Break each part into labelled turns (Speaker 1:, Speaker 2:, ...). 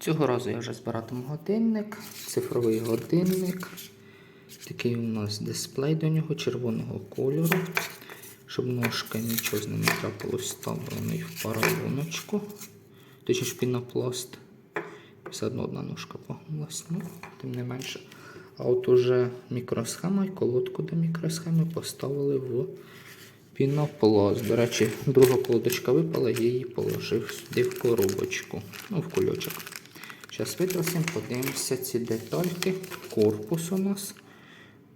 Speaker 1: Цього разу я вже збиратиму годинник, цифровий годинник. Такий у нас дисплей до нього червоного кольору. Щоб ножка нічого з ним не трапилось, вставлений в паралоночку. Точніше пінопласт. Все одно одна ножка погнулась, ну, тим не менше. А от уже мікросхема і колодку до мікросхеми поставили в пінопласт. До речі, друга колодочка випала, я її положив сюди в коробочку, ну, в кульочок. Зараз витрасимо, подивимося ці детальки. Корпус у нас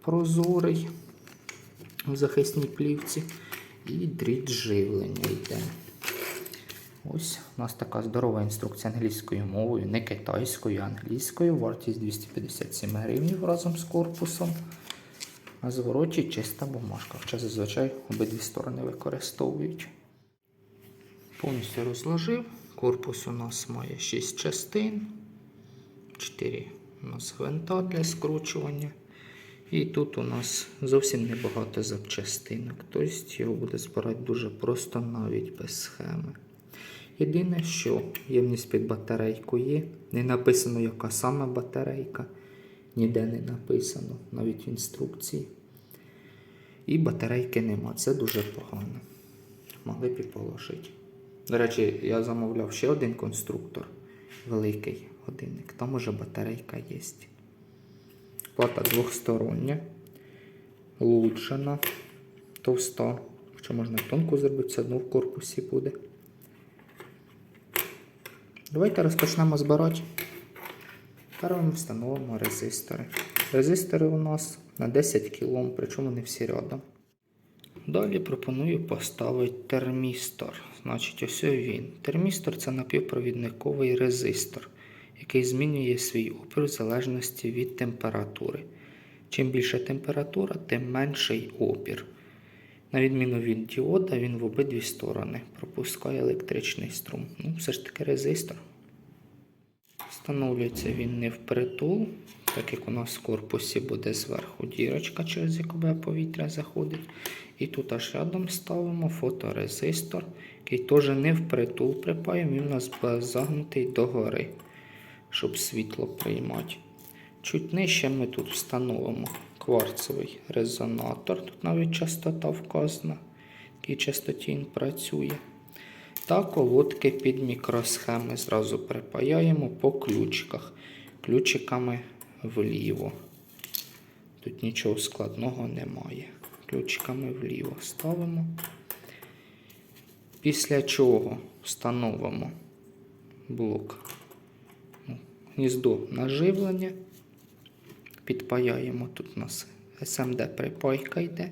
Speaker 1: прозорий в захисній плівці. І дріт живлення йде. Ось у нас така здорова інструкція англійською мовою, не китайською, а англійською. Вартість 257 гривень разом з корпусом. На звороті чиста бумажка. Хоча зазвичай обидві сторони використовують. Повністю розложив. Корпус у нас має 6 частин. 4 у нас гвинта для скручування. І тут у нас зовсім небагато запчастинок. Тобто його буде збирати дуже просто навіть без схеми. Єдине, що ємність під батарейку є. Не написано, яка саме батарейка. Ніде не написано, навіть в інструкції. І батарейки нема. Це дуже погано. Могли б і положити. До речі, я замовляв ще один конструктор, великий годинник. Там уже батарейка є. Плата двохстороння, луджена, товста. Хоча можна тонку зробити, все одно в корпусі буде. Давайте розпочнемо збирати. Першим встановимо резистори. Резистори у нас на 10 кОм, причому не всі рядом. Далі пропоную поставити термістор. Значить, ось він. Термістор це напівпровідниковий резистор, який змінює свій опір в залежності від температури. Чим більша температура, тим менший опір. На відміну від діода, він в обидві сторони пропускає електричний струм. Ну, все ж таки резистор. Встановлюється він не впритул, так як у нас в корпусі буде зверху дірочка, через яку повітря заходить. І тут аж рядом ставимо фоторезистор, який теж не впритул припаємо, він у нас буде загнутий догори, щоб світло приймати. Чуть нижче ми тут встановимо кварцевий резонатор. Тут навіть частота вказана, якій частоті він працює. Та колодки під мікросхеми зразу припаяємо по ключиках. Ключиками вліво. Тут нічого складного немає. Ключиками вліво ставимо. Після чого встановимо блок гніздо наживлення. Підпаяємо тут у нас SMD припайка йде.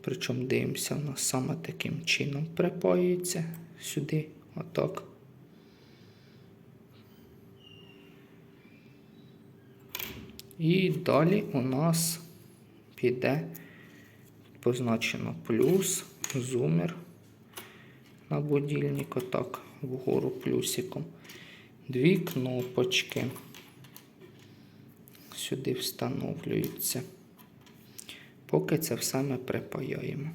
Speaker 1: Причому дивимося, у нас саме таким чином припаюється сюди, отак. І далі у нас піде позначено плюс, зумер на будильник, отак, вгору плюсиком. Дві кнопочки сюди встановлюються. Поки це все ми припаяємо.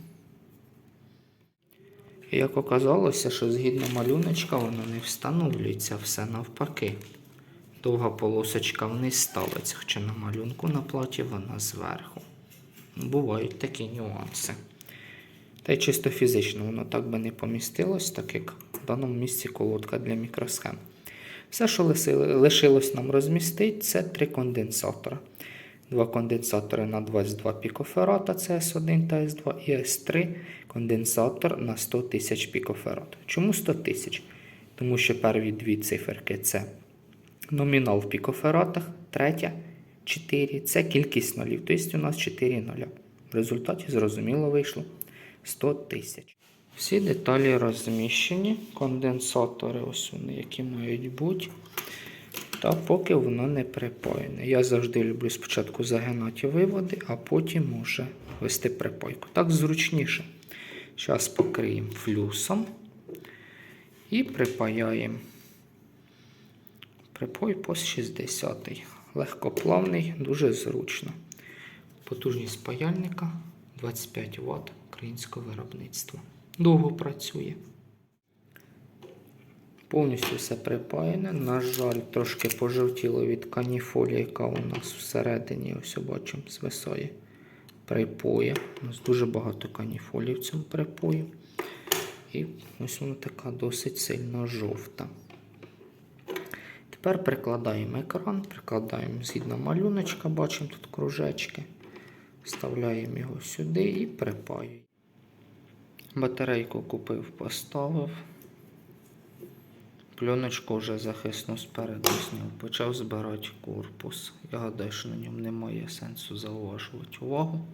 Speaker 1: Як оказалося, що згідно малюночка воно не встановлюється все навпаки. Довга полосочка вниз ставиться, хоча на малюнку на платі вона зверху. Бувають такі нюанси. Та й чисто фізично воно так би не помістилось, так як в даному місці колодка для мікросхем. Все, що лишилось нам розмістити, це три конденсатора. Два конденсатори на 22 пікоферата, це S1 та S2, і S3 конденсатор на 100 тисяч пікоферат. Чому 100 тисяч? Тому що перві дві циферки це номінал в пікофератах, третя 4 це кількість нулів. Тобто у нас 4 нуля. В результаті, зрозуміло, вийшло 100 тисяч. Всі деталі розміщені, конденсатори, ось які мають бути. Та поки воно не припаяне. Я завжди люблю спочатку загинати виводи, а потім уже вести припайку. Так зручніше. Зараз покриємо флюсом і припаяємо припой по 60 Легкоплавний, дуже зручно. Потужність паяльника 25 Вт українського виробництва. Довго працює. Повністю все припаяне. На жаль, трошки пожовтіло від каніфолі, яка у нас всередині, ось бачимо, звисає припоя. У нас дуже багато каніфолі в цьому припої. І ось вона така досить сильно жовта. Тепер прикладаємо екран, прикладаємо згідно малюночка, бачимо тут кружечки. Вставляємо його сюди і припаюємо. Батарейку купив, поставив. Пленочку вже захисну спереду зняв. Почав збирати корпус. Я гадаю, що на ньому немає сенсу зауважувати увагу.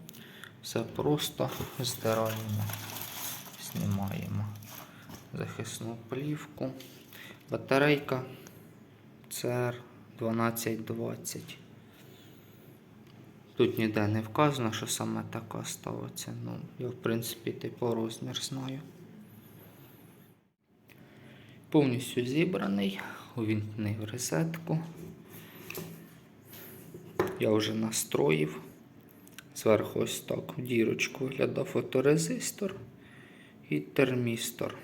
Speaker 1: Все просто здираємо, знімаємо захисну плівку. Батарейка CR 1220. Тут ніде не вказано, що саме така ставиться. Ну, я в принципі типу розмір знаю. Повністю зібраний, увімкнений в розетку. Я вже настроїв. Зверху ось так в дірочку виглядав фоторезистор і термістор.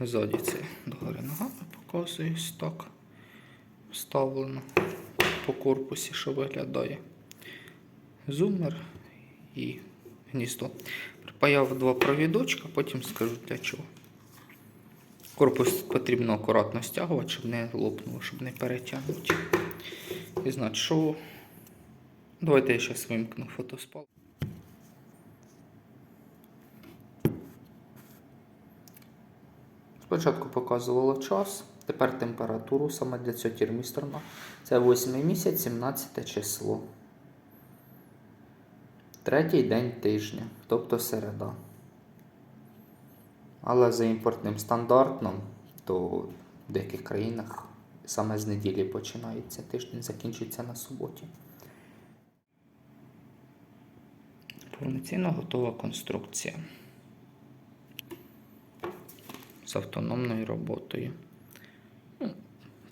Speaker 1: Ззаді це догори ногами показую ось так. Вставлено по корпусі, що виглядає. Зумер і гніздо. Припаяв два провідочка, потім скажу для чого. Корпус потрібно акуратно стягувати, щоб не лопнуло, щоб не перетягнути. І значить, що. Давайте я зараз вимкну фотоспал. Спочатку показувало час, тепер температуру саме для цього термістора. Це 8 місяць, 17 число. Третій день тижня, тобто середа. Але за імпортним стандартом, то в деяких країнах саме з неділі починається тиждень, закінчується на суботі. Повноцінно готова конструкція з автономною роботою.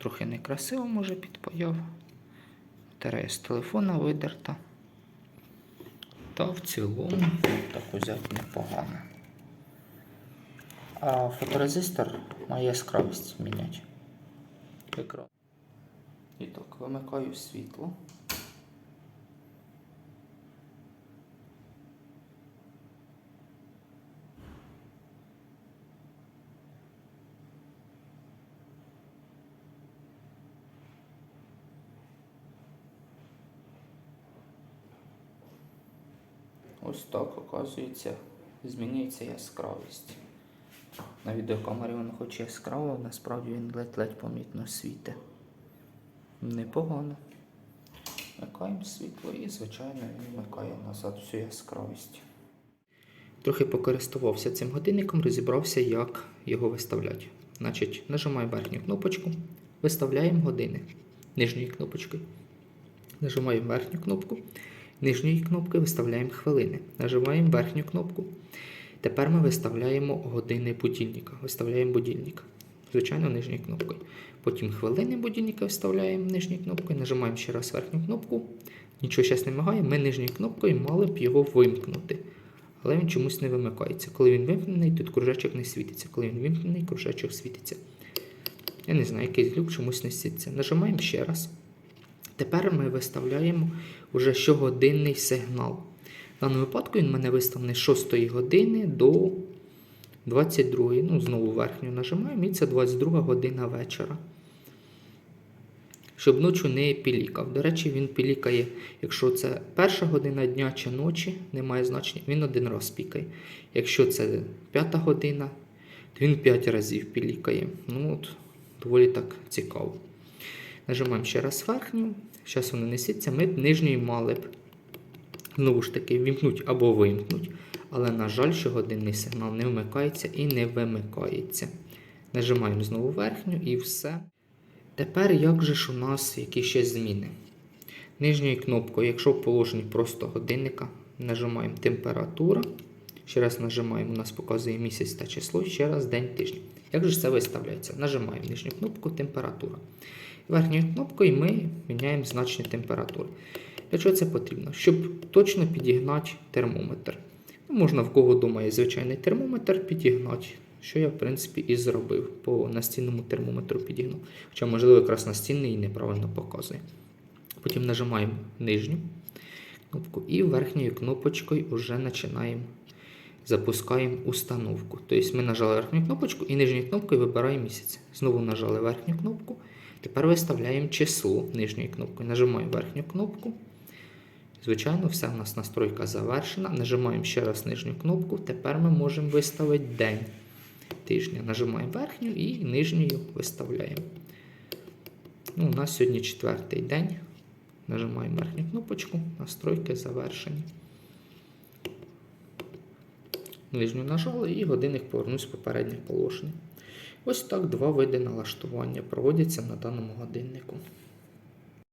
Speaker 1: Трохи некрасиво, може, підпаяв. Батарея з телефона видерта. Та в цілому так узяти непогано. А фоторезистор має яскравість міняти. І так, вимикаю світло. Ось так, оказується, змінюється яскравість. На відеокамері воно хоч яскраво, насправді він ледь-ледь помітно світить. Непогано. Вмикаємо світло і, звичайно, він вмикає назад всю яскравість. Трохи покористувався цим годинником, розібрався, як його виставляти. Значить, нажимаємо верхню кнопочку, виставляємо години нижньою кнопочкою. Нажимаємо верхню кнопку, нижньої кнопки виставляємо хвилини. Нажимаємо верхню кнопку. Тепер ми виставляємо години будильника. Виставляємо будильник. Звичайно, нижньою кнопкою. Потім хвилини будильника вставляємо нижньою кнопкою, нажимаємо ще раз верхню кнопку. Нічого зараз не мигає, ми нижньою кнопкою мали б його вимкнути. Але він чомусь не вимикається. Коли він вимкнений, тут кружечок не світиться. Коли він вимкнений, кружечок світиться. Я не знаю, якийсь глюк чомусь не світиться. Нажимаємо ще раз. Тепер ми виставляємо вже щогодинний сигнал. В даному випадку він в мене виставлений з 6 години до 22. Ну, знову верхню нажимаємо, і це 22 година вечора. Щоб ночі не пілікав. До речі, він пілікає, якщо це перша година дня чи ночі, немає значення, він один раз пікає. Якщо це п'ята година, то він 5 разів пілікає. Ну от, доволі так цікаво. Нажимаємо ще раз верхню. Зараз воно несеться, ми б нижньою мали б знову ж таки вімкнуть або вимкнуть. Але, на жаль, щогодинний сигнал не вмикається і не вимикається. Нажимаємо знову верхню і все. Тепер як же ж у нас які ще зміни? Нижньою кнопкою, якщо в положенні просто годинника, нажимаємо температура. Ще раз нажимаємо, у нас показує місяць та число, ще раз день тижня. Як же це виставляється? Нажимаємо нижню кнопку температура. Верхньою кнопкою ми міняємо значення температури. Для чого це потрібно? Щоб точно підігнати термометр. Ну, можна в кого вдома є звичайний термометр, підігнати Що я, в принципі, і зробив. По настінному термометру підігнув. Хоча, можливо, якраз настінний і неправильно показує. Потім нажимаємо нижню кнопку і верхньою кнопочкою вже починаємо запускаємо установку. Тобто ми нажали верхню кнопочку і нижньою кнопкою вибираємо місяць. Знову нажали верхню кнопку. Тепер виставляємо число нижньою кнопкою. Нажимаємо верхню кнопку. Звичайно, вся у нас настройка завершена. Нажимаємо ще раз нижню кнопку. Тепер ми можемо виставити день тижня. Нажимаємо верхню і нижньою виставляємо. Ну, у нас сьогодні четвертий день. Нажимаємо верхню кнопочку, настройки завершені. Нижню нажали і годинник повернувся в попереднє положення. Ось так два види налаштування проводяться на даному годиннику.